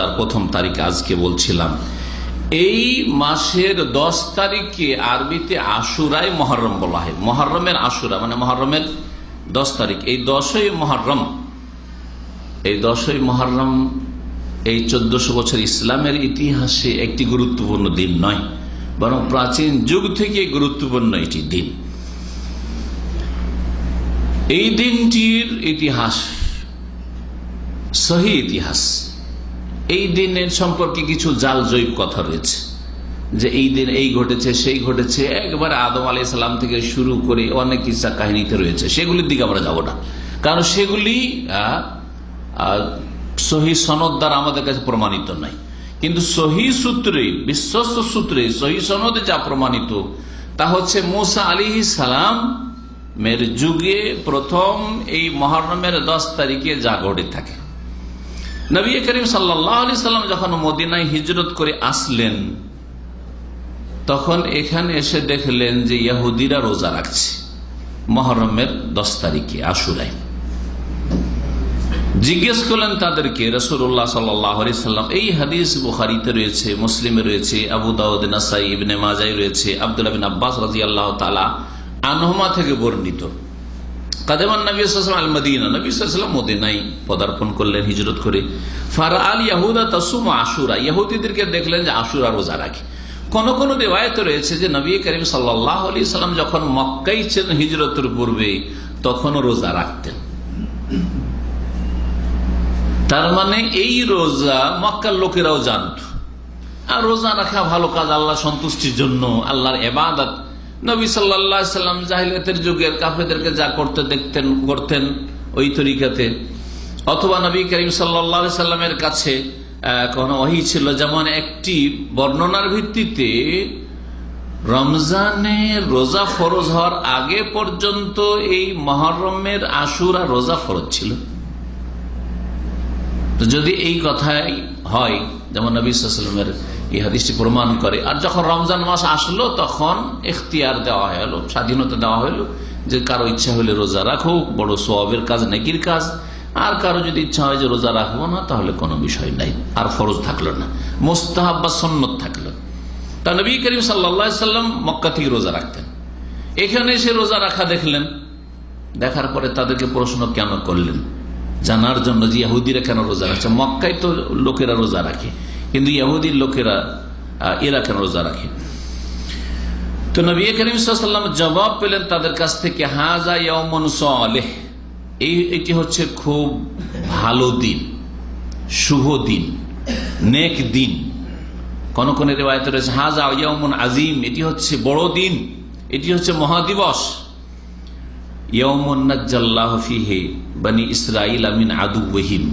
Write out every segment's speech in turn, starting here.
জিলহজ্জার প্রথম তারিখ আজকে বলছিলাম। এই মাসের দশ তারিখকে আরবিতে আশুরাই মহরম বলা হয়। মহরমের আশুরা মানে মহরমের দশ তারিখ। এই দশই মহরম, এই দশই মহরম এই চোদ্দশো বছর ইসলামের ইতিহাসে একটি গুরুত্বপূর্ণ দিন নয়, বরং প্রাচীন যুগ থেকে গুরুত্বপূর্ণ এটি দিন। এই দিনটির ইতিহাস, সহি ইতিহাস। এই দিনের সম্পর্কে কিছু জাল জৈব কথা রয়েছে। যে এই দিন এই ঘটেছে, সেই ঘটেছে। একবার আদম আলি সাল্লাম থেকে শুরু করে অনেক কিসা কাহিনীতে রয়েছে। সেগুলির দিকে আমরা যাব না। কারণ সেগুলি সহি সনদ দ্বারা আমাদের কাছে প্রমাণিত নাই। কিন্তু সহি সূত্রে, বিশ্বস্ত সূত্রে সহি সনদে যা প্রমাণিত, তা হচ্ছে মোসা আলী সালাম মের যুগে প্রথম এই মহরমের দশ তারিখে যা ঘটে থাকে। নবী করিম সাল্লি সাল্লাম যখন মদিনায় হিজরত করে আসলেন, তখন এখানে এসে দেখলেন যে ইয়াহুদিরা রোজা রাখছে। মহরমের দশ তারিখে, আশুরায়। জিজ্ঞেস করলেন তাদেরকে রসুল্লাহ সাল্লাম, এই হাদিস বুখারিতে রয়েছে, মুসলিমে রয়েছে, আবু দাউদ, নাসাই, ইবনে মাজাই রয়েছে, আবদুল্লাহ বিন আব্বাস রাজি আল্লাহ তালা আনহমা থেকে বর্ণিত। নবী আল নবী করলেন, হিজরত করে। ফারা আল আশুরা ইয়াহুদিদেরকে দেখলেন যে আশুরা রোজা রাখে। কোন কোন রয়েছে যে নবী যখন মক্কাই হিজরতের পূর্বে, তখনও রোজা রাখতেন। তার মানে এই রোজা মক্কার লোকেরাও জানত। আর রোজা রাখা ভালো কাজ আল্লাহ সন্তুষ্টির জন্য, আল্লাহর এবাদত নবী সাল্লা সাল্লাম জাহিলিয়াতের যুগের কাফেদেরকে যা করতে দেখতেন করতেন ওই তরিকাতে। অথবা নবী করিম সাল্লা সাল্লামের কাছে কোনো অহি ছিল যেমন একটি বর্ণনার ভিত্তিতে রমজানে রোজা ফরজ হওয়ার আগে পর্যন্ত এই মহরমের আশুর রোজা ফরজ ছিল। যদি এই কথাই হয়, যেমন নবী সাল্লামের এই প্রমাণ করে। আর যখন রমজান মাস আসলো, তখন এখতিয়ার দেওয়া হলো, স্বাধীনতা দেওয়া হলো যে কারও ইচ্ছা হলে রোজা রাখো বড় সোয়াবের কাজ, নেকির কাজ। আর কারও যদি ইচ্ছা হয় যে রোজা রাখব না, তাহলে কোনো বিষয় নাই। আর ফরজ থাকল না। মোস্তাহাব বা সন্ন্যত থাকল। তা নবী করিম সাল্লা সাল্লাম মক্কা থেকে রোজা রাখতেন। এখানে সে রোজা রাখা দেখলেন। দেখার পরে তাদেরকে প্রশ্ন কেন করলেন? জানার জন্য যে ইহুদিরা কেন রোজা রাখছে? মক্কায় তো লোকেরা রোজা রাখে। কিন্তু ইহুদির লোকেরা এরা কেন রোজা রাখে। তো নবী করিম সাল্লাম জবাব পেলেন তাদের কাছ থেকে হাজা ইয়মন সালেহ। এই, এটি হচ্ছে খুব ভালো দিন, শুভ দিন, নেক দিন। কোন কোন রেবায়ত রয়েছে হাজা ইয়মন আজিম এটি হচ্ছে বড় দিন, এটি হচ্ছে মহাদিবস। বনি ইসরাইল আমিন আদু ওহিম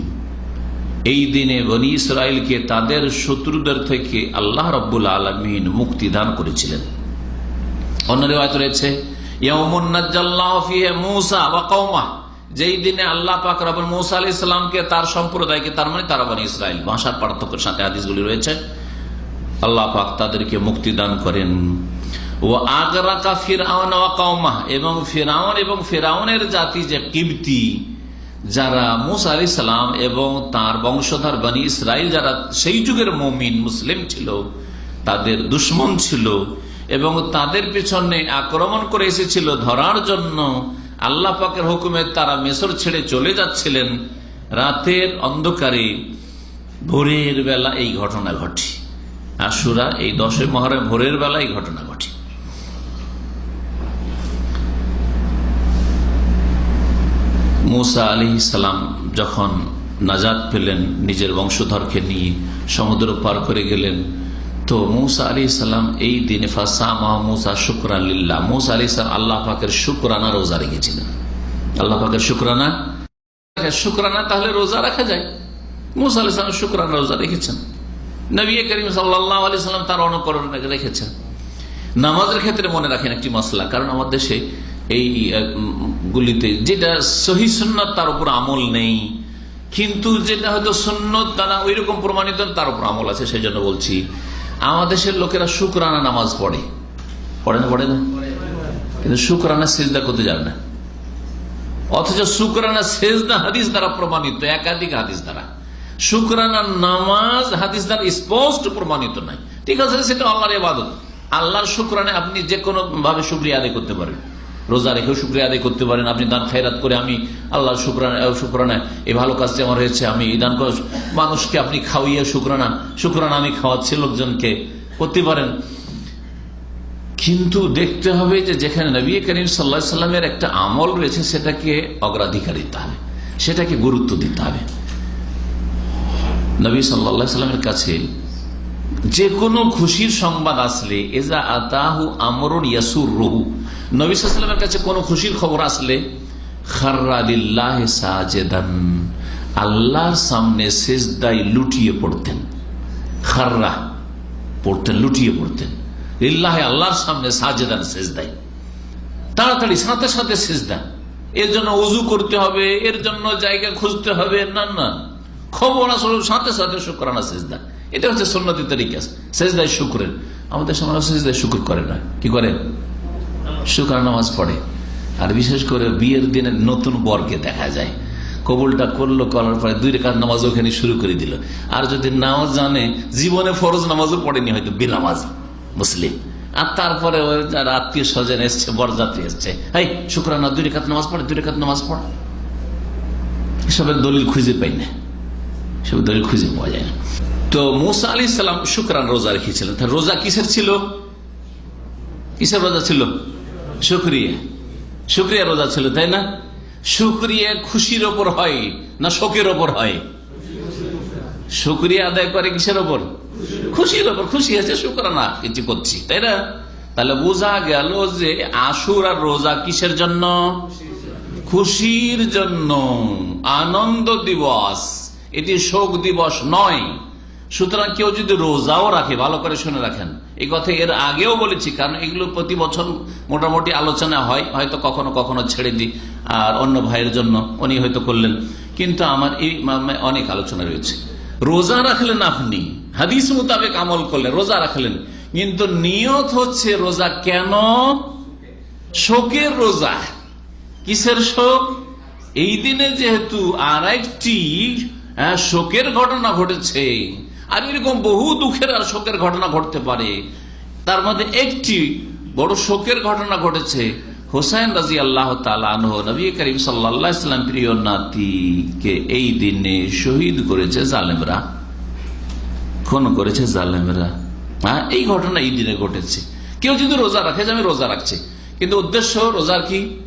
এই দিনে বনি ইসরায়েলকে তাদের শত্রুদের থেকে আল্লাহ রব্বুল আলমিন মুক্তি দান করেছিলেন। অন্য রেওয়ায়ত রয়েছে যেই দিনে আল্লাহ পাক রব মৌসা আলি ইসলামকে তার সম্প্রদায়কে, তার মানে তারা বনি ইসরায়েল ভাষার পার্থক্যের সাথে আদিসগুলি রয়েছে। আল্লাহ পাক তাদেরকে মুক্তি দান করেন। ও আগরাকা ফিরাউন এবং ফেরাউন এবং ফেরাউনের জাতি যে কিবতি যারা মুসা আলি সালাম এবং তার বংশধর বনি ইসরায়েল যারা সেই যুগের মমিন, মুসলিম ছিল, তাদের দুশ্মন ছিল এবং তাদের পিছনে আক্রমণ করে এসেছিল ধরার জন্য আল্লাহ পাকের হুকুমে তারা মেসর ছেড়ে চলে যাচ্ছিলেন। রাতের অন্ধকারে ভোরের বেলা এই ঘটনা ঘটে। আশুরা এই দশই মহরে ভোরের বেলা এই ঘটনা ঘটে। মুসা আলি সালাম যখন নাজাদ পেলেন নিজের বংশধরকে নিয়ে, সমুদ্র পার করে গেলেন, তো মুসা আলি সাল্লাম এই দিনে ফাঁসা মুসা শুক্রানিল্লা মুসা আলি সালাম আল্লাহ পাকের শুক্রানা রোজা রেখেছিলেন। আল্লাহ পাকের শুক্রানা? শুক্রানা তাহলে রোজা রাখা যায়। মুসা আলি সালাম শুক্রানা রোজা রেখেছেন। নবী করিম সাল্লাহ আলি সাল্লাম তার অনুকরণ রেখেছেন। নামাজের ক্ষেত্রে মনে রাখেন একটি মশলা কারণ আমার দেশে এই গুলিতে, যেটা সহি সন্ন্যত তার উপর আমল নেই। কিন্তু যেটা হয়তো সন্ন্যত তারা ওই রকম প্রমাণিত, তার উপর আমল আছে সেই জন্য বলছি। আমাদের দেশের লোকেরা শুক্রানা নামাজ পড়ে। পড়ে না পড়ে না? কিন্তু শুক্রানা সেজদা করতে যাবে না। অথচ শুক্রানা সেজদা হাদিস দ্বারা প্রমাণিত, একাধিক হাদিস দ্বারা। শুক্রানার নামাজ হাদিস দ্বারা স্পষ্ট প্রমাণিত নাই। ঠিক আছে, সেটা আল্লাহর ইবাদত। আল্লাহর শুক্রানে আপনি যে কোনো ভাবে শুক্রিয়া আদায় করতে পারেন। রোজা রেখেও শুক্রিয়া আদায় করতে পারেন, আপনি দান খায়রাত করে আমি আল্লাহ শুক্রানা শুক্রানা, এই ভালো কাজটি আমার হয়েছে, আমি এই দান মানুষকে আপনি খাওয়াইয়া শুক্রানা শুক্রানা আমি খাওয়াচ্ছি লোকজনকে করতে পারেন। কিন্তু দেখতে হবে যে যেখানে নবী করিম সাল্লা সাল্লামের একটা আমল রয়েছে, সেটাকে অগ্রাধিকার দিতে হবে, সেটাকে গুরুত্ব দিতে হবে। নবী সাল্লা সাল্লামের কাছে যে কোনো খুশির সংবাদ আসলে, এজা আতাহু আমরুন ইয়াসুর রহু নবী সাল্লামের কাছে কোনো খুশির খবর আসলে? খার্রাদিল্লাহ সাজেদান। আল্লাহর সামনে শেষদাই লুটিয়ে পড়তেন। খাররা, পড়তেন, লুটিয়ে পড়তেন। ইল্লাহ আল্লাহর সামনে সাজেদান শেষদাই তাড়াতাড়ি, সাথে সাথে শেষদা এর জন্য উজু করতে হবে, এর জন্য জায়গা খুঁজতে হবে, না না। খবর আসলে সাথে সাথে শুক্রানা সেজদা। এটা হচ্ছে সন্ন্যতি তরিকা। সেজদায় শুক্রের। আমাদের সমাজ সেজদায় শুক্র করে না। কি করে? শুক্রানা নামাজ পড়ে। আর বিশেষ করে বিয়ের দিনে নতুন বরকে দেখা যায়। কবুলটা করল, করার পরে দুই রেখার নামাজ ওখানে শুরু করে দিল। আর যদি নাও জানে, জীবনে ফরজ নামাজও পড়েনি হয়তো বেনামাজ মুসলিম। আর তারপরে ওই আত্মীয় স্বজন এসছে, বরযাত্রী এসছে। এই শুক্রানা দুই রেখাত নামাজ পড়ে, দুই রেখাত নামাজ পড়ে। এসবের দলিল খুঁজে পাই না। সব দলিল খুঁজে পাওয়া যায় না। তো মুসা আলি সাল্লাম শুক্রান রোজা রেখেছিলেন। রোজা কিসের ছিল? কিসের রোজা ছিল? শুক্রিয়া। শুক্রিয়া রোজা ছিল, তাই না? শুক্রিয়া খুশির ওপর হয় না শোকের ওপর হয়? শুক্রিয়া আদায় করে কিসের ওপর? খুশির ওপর। খুশি আছে শুক্রানা কিছু করছি, তাই না? তাহলে বোঝা গেল যে আশুর আর রোজা কিসের জন্য? খুশির জন্য। আনন্দ দিবস। এটি শোক দিবস নয়। সুতরাং কেউ যদি রোজাও রাখে, ভালো করে শুনে রাখেন। এই কথা এর আগেও বলেছি, কারণ এগুলো প্রতি বছর মোটামুটি আলোচনা হয়, হয়তো কখনো কখনো ছেড়ে দিই, আর অন্য ভাইয়ের জন্য উনি হয়তো করলেন। কিন্তু আমার এই অনেক আলোচনা রয়েছে। রোজা রাখলেন আপনি, হাদিস মোতাবেক আমল করলেন, রোজা রাখলেন। কিন্তু নিয়ত হচ্ছে রোজা কেন? শোকের রোজা। কিসের শোক? এই দিনে যেহেতু আর একটি শোকের ঘটনা ঘটেছে আর এরকম বহু দুঃখের আর শোকের ঘটনা ঘটতে পারে। তার মধ্যে একটি বড় শোকের ঘটনা ঘটেছে। হোসাইন রাজি আল্লাহ নবী করিম সাল্লা ইসলাম প্রিয় নাতিকে এই দিনে শহীদ করেছে জালেমরা। খুন করেছে জালেমরা। হ্যাঁ এই ঘটনা এই দিনে ঘটেছে। কেউ যদি রোজা রাখে, যে আমি রোজা রাখছি। কিন্তু উদ্দেশ্য রোজার কি?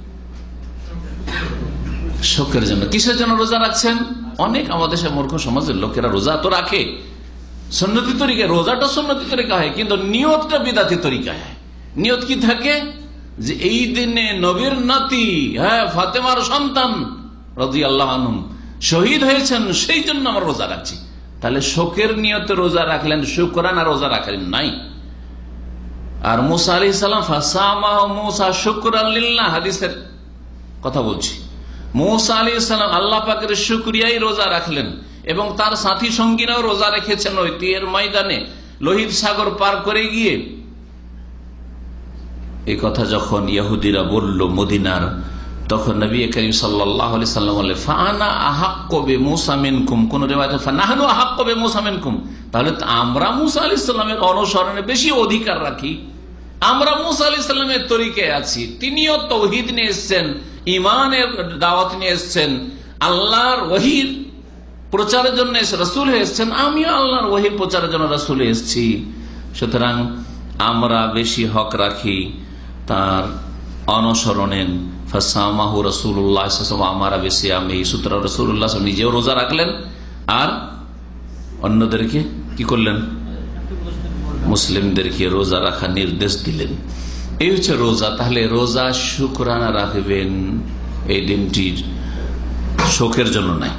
শোকের জন্য। কিসের জন্য রোজা রাখছেন? অনেক আমাদের মূর্খ সমাজের লোকেরা রোজা তো রাখে। সন্ন্যতি তরিকা, রোজাটা সন্ন্যতি তরিকা হয়, কিন্তু নিয়তটা বিদাতি তরিকা হয়। নিয়ত কি থাকে? যে এই দিনে নবীর নাতি হ্যাঁ ফাতেমার সন্তান রাজি আল্লাহ শহীদ হয়েছেন, সেই জন্য আমরা রোজা রাখছি। তাহলে শোকের নিয়তে রোজা রাখলেন, শুক্রান আর রোজা রাখলেন নাই। আর মুসা আলি সালাম ফাসামাহ মুসা শুক্র আল্লাহ হাদিসের কথা বলছি। মৌসা আলী ইসলাম আল্লাহ পাকের শুক্রিয়াই রোজা রাখলেন। এবং তার সাথী সঙ্গীরাও রোজা রেখেছেন ওই তীয়ের ময়দানে। লোহিত সাগর পার করে গিয়ে এই কথা যখন ইহুদিরা বলল মদিনার, তখন নবী করিম আমরা মুসা সাল্লামের বেশি অধিকার রাখি। আমরা আছি। তিনিও তৌহিদ নিয়ে এসছেন ইমানের দাওয়াত নিয়ে এসছেন। আল্লাহর ওহির প্রচারের জন্য রসুল এসছেন, আমিও আল্লাহর ওহির প্রচারের জন্য রসুল এসছি। সুতরাং আমরা বেশি হক রাখি তার অনুসরণের ফাসামাহু রসুল্লাহ আমারা বেশি আমি। সুতরাং রসুল্লাহ নিজেও রোজা রাখলেন। আর অন্যদেরকে কি করলেন? মুসলিমদেরকে রোজা রাখার নির্দেশ দিলেন। এই হচ্ছে রোজা। তাহলে রোজা শুক্রানা রাখবেন এই দিনটির শোকের জন্য নাই।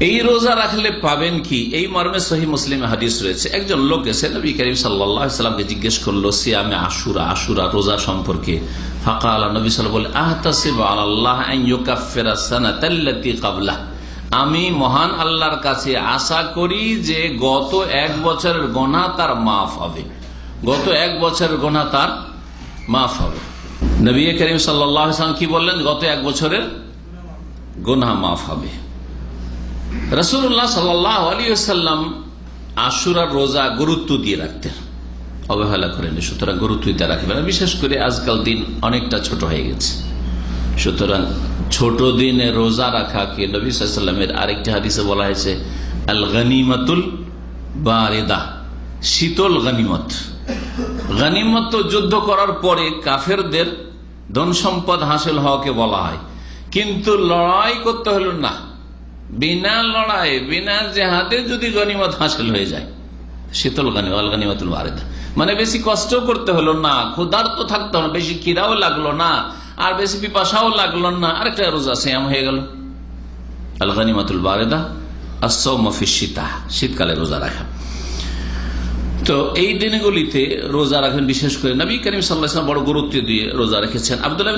এই রোজা রাখলে পাবেন কি? এই মর্মে সহি মুসলিম হাদিস রয়েছে। একজন লোক এসে নবী করিম সাল্লামকে জিজ্ঞেস করল, সিয়ামে আশুরা আশুরা রোজা সম্পর্কে? ফাঁকা আল্লাহ নবী সাল আল্লাহ আমি মহান আল্লাহর কাছে আশা করি যে গত এক বছরের গোনা তার মাফ হবে। গত এক বছরের গোনা তার মাফ হবে। নবী করিম সাল্লাম কি বললেন? গত এক বছরের গোনা মাফ হবে। রসুল্লাহ সাল্লাহ আলী সাল্লাম আশুরার রোজা গুরুত্ব দিয়ে রাখতেন, অবহেলা করেন সুতরাং গুরুত্ব দিয়ে রাখবেন বিশেষ করে আজকাল দিন অনেকটা ছোট হয়ে গেছে। সুতরাং ছোট দিনে রোজা রাখাকে নবী সাল্লামের আরেকটি হাদিসে বলা হয়েছে আল গনিমাতুল বারেদা, শীতল গনিমত। গনিমত যুদ্ধ করার পরে কাফেরদের ধন সম্পদ হাসিল হওয়াকে বলা হয়। কিন্তু লড়াই করতে হলো না। বিনা লড়াই বিনা জেহাদে যদি গনিমত হাসিল হয়ে যায়, শীতল গানি, অল গানিমাতুল বারেদা মানে বেশি কষ্ট করতে হলো না, ক্ষুধার্ত থাকতে হলো বেশি কিরাও লাগল না, আর বেশি পিপাসাও লাগল না, আরেকটা রোজা শ্যাম হয়ে গেল। আল গানিমাতুল বারেদা আসৌমফি শীতা, শীতকালে রোজা রাখা। তো এই দিনগুলিতে রোজা রাখেন বিশেষ করে নবী করিম সাল্লাহ বড় গুরুত্ব দিয়ে রোজা রেখেছেন। আবদুল্লাহ